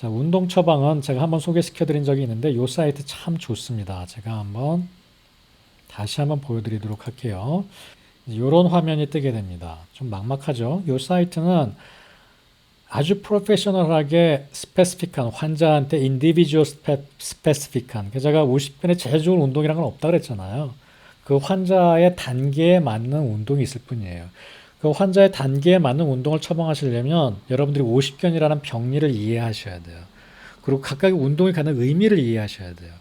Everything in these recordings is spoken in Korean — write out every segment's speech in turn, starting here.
자, 운동 처방은 제가 한번 소개시켜 드린 적이 있는데 이 사이트 참 좋습니다. 제가 한번 다시 한번 보여드리도록 할게요. 이런 화면이 뜨게 됩니다. 좀 막막하죠? 이 사이트는 아주 프로페셔널하게 스페시픽한 환자한테 인디비주얼 스페, 스페시픽한 그 제가 50분에 제일 좋은 운동이란 건 없다 그랬잖아요. 그 환자의 단계에 맞는 운동이 있을 뿐이에요. 그 환자의 단계에 맞는 운동을 처방하시려면 여러분들이 50견이라는 병리를 이해하셔야 돼요. 그리고 각각의 운동이 갖는 의미를 이해하셔야 돼요.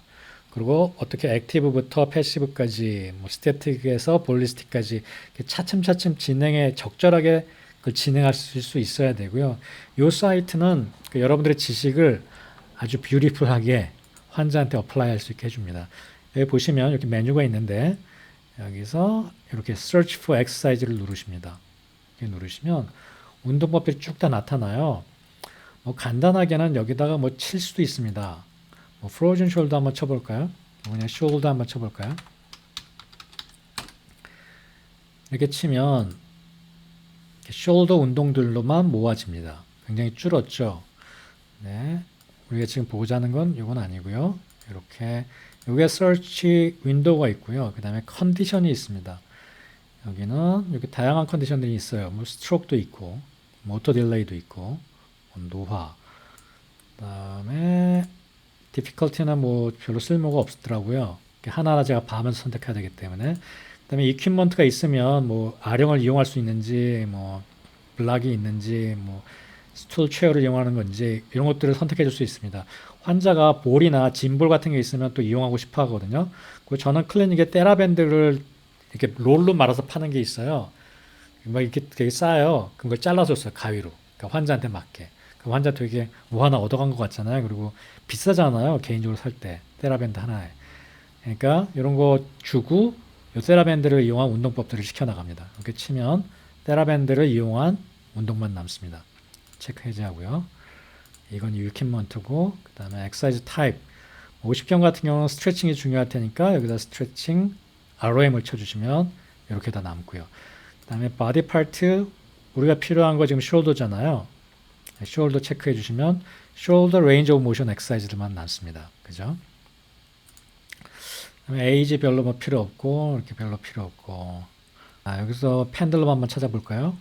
그리고 어떻게 액티브부터 패시브까지 뭐 스태틱에서 볼리스틱까지 차츰차츰 진행에 적절하게 그걸 진행하실 수 있어야 되고요. 이 사이트는 그 여러분들의 지식을 아주 뷰티풀하게 환자한테 어플라이 할 수 있게 해줍니다. 여기 보시면 이렇게 메뉴가 있는데 여기서 이렇게 Search for Exercise를 누르십니다. 이렇게 누르시면 운동법들이 쭉 다 나타나요. 뭐 간단하게는 여기다가 뭐 칠 수도 있습니다. 뭐 frozen shoulder 한번 쳐볼까요? 그냥 shoulder 한번 쳐볼까요? 이렇게 치면 숄더 운동들로만 모아집니다. 굉장히 줄었죠. 네. 우리가 지금 보고자 하는 건 이건 아니고요. 이렇게 여기에 서치 윈도우가 있고요. 그 다음에 컨디션이 있습니다. 여기는 이렇게 다양한 컨디션들이 있어요. 뭐 스트로크도 있고, 모터 딜레이도 있고, 뭐 노화. 그다음에 디피컬티는 뭐 별로 쓸모가 없더라고요. 하나하나 제가 봐면서 선택해야 되기 때문에. 그다음에 이퀴먼트가 있으면 뭐 아령을 이용할 수 있는지, 뭐 블락이 있는지, 뭐 스툴 체어를 이용하는 건지 이런 것들을 선택해 줄 수 있습니다. 환자가 볼이나 짐볼 같은 게 있으면 또 이용하고 싶어 하거든요. 그리고 저는 클리닉에 테라밴드를 이렇게 롤로 말아서 파는 게 있어요. 막 이렇게 되게 싸요. 그걸 잘라줬어요. 가위로. 그러니까 환자한테 맞게. 그 환자 되게 뭐 하나 얻어간 것 같잖아요. 그리고 비싸잖아요. 개인적으로 살 때. 테라밴드 하나에. 그러니까 이런 거 주고 요 테라밴드를 이용한 운동법들을 시켜나갑니다. 이렇게 치면 테라밴드를 이용한 운동만 남습니다. 체크 해제하고요. 이건 유퀴먼트고 그 다음에 엑사이즈 타입 50경 같은 경우는 스트레칭이 중요할 테니까 여기다 스트레칭 ROM을 쳐주시면 이렇게 다 남고요. 그 다음에 바디 파트 우리가 필요한 거 지금 숄더잖아요. 숄더 체크해 주시면 숄더 레인지 오브 모션 엑사이즈들만 남습니다. 그죠? 그다음에 에이지 별로 뭐 필요 없고 이렇게 별로 필요 없고 아, 여기서 펜들럼 한번 찾아볼까요?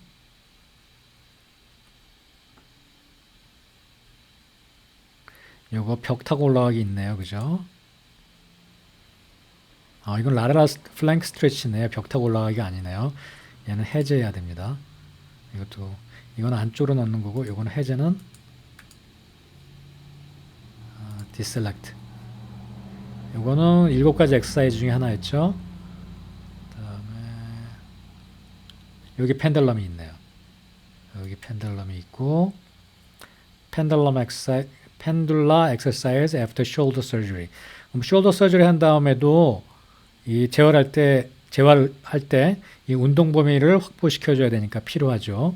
요거 벽 타고 올라가기 있네요. 그죠? 아, 이건 라레라 플랭크 스트레치네요. 벽 타고 올라가기가 아니네요. 얘는 해제해야 됩니다. 이것도 이건 안쪽으로 넣는 거고 이거는 해제는 아, 디셀렉트. 이거는 일곱 가지 엑서사이즈 중에 하나였죠. 그다음에 여기 펜들럼이 있네요. 여기 펜들럼이 있고 펜들럼 엑서사이즈 펜둘라 엑서사이즈 애프터 숄더 서저리. 그럼 숄더 서저리 한 다음에도 이 재활할 때 재활할 때 이 운동 범위를 확보시켜 줘야 되니까 필요하죠.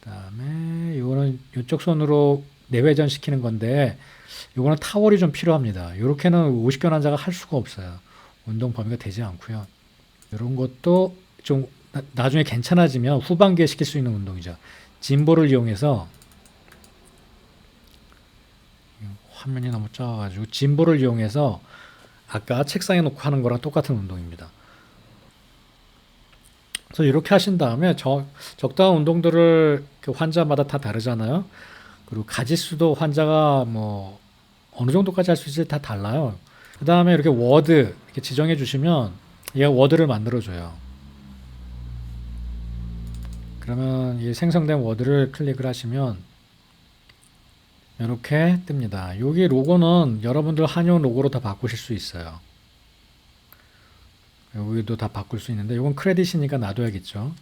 그다음에 이거는 이쪽 손으로 내회전 시키는 건데 이거는 타월이 좀 필요합니다. 이렇게는 50견 환자가 할 수가 없어요. 운동 범위가 되지 않고요. 이런 것도 좀 나, 나중에 괜찮아지면 후반기에 시킬 수 있는 운동이죠. 짐볼을 이용해서 화면이 너무 작아가지고 짐볼을 이용해서 아까 책상에 놓고 하는 거랑 똑같은 운동입니다. 그래서 이렇게 하신 다음에 적, 적당한 운동들을 그 환자마다 다 다르잖아요. 그리고 가지수도 환자가 뭐 어느 정도까지 할 수 있을지 다 달라요. 그 다음에 이렇게 워드 이렇게 지정해 주시면 얘가 워드를 만들어 줘요. 그러면 이 생성된 워드를 클릭을 하시면 이렇게 뜹니다. 여기 로고는 여러분들 한용 로고로 다 바꾸실 수 있어요. 여기도 다 바꿀 수 있는데 이건 크레딧이니까 놔둬야겠죠.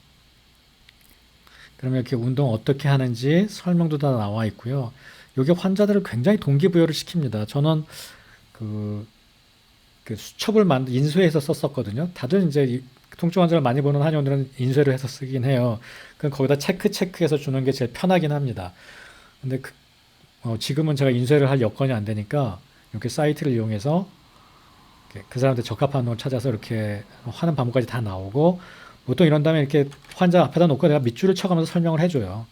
그러면 이렇게 운동 어떻게 하는지 설명도 다 나와 있고요. 여기 환자들을 굉장히 동기부여를 시킵니다. 저는 그, 그 수첩을 만들 인쇄해서 썼었거든요. 다들 이제 이 통증 환자를 많이 보는 한의원들은 인쇄를 해서 쓰긴 해요. 그럼 거기다 체크 체크해서 주는 게 제일 편하긴 합니다. 근데 그, 어, 지금은 제가 인쇄를 할 여건이 안 되니까 이렇게 사이트를 이용해서 이렇게 그 사람한테 적합한 걸 찾아서 이렇게 하는 방법까지 다 나오고 보통 이런 다음에 이렇게 환자 앞에다 놓고 내가 밑줄을 쳐가면서 설명을 해줘요.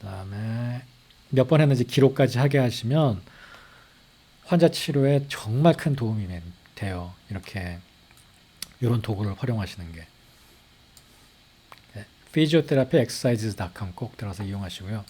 그 다음에 몇 번 했는지 기록까지 하게 하시면 환자 치료에 정말 큰 도움이 돼요. 이렇게 이런 도구를 활용하시는 게. 네, physiotherapyexercises.com 꼭 들어서 이용하시고요.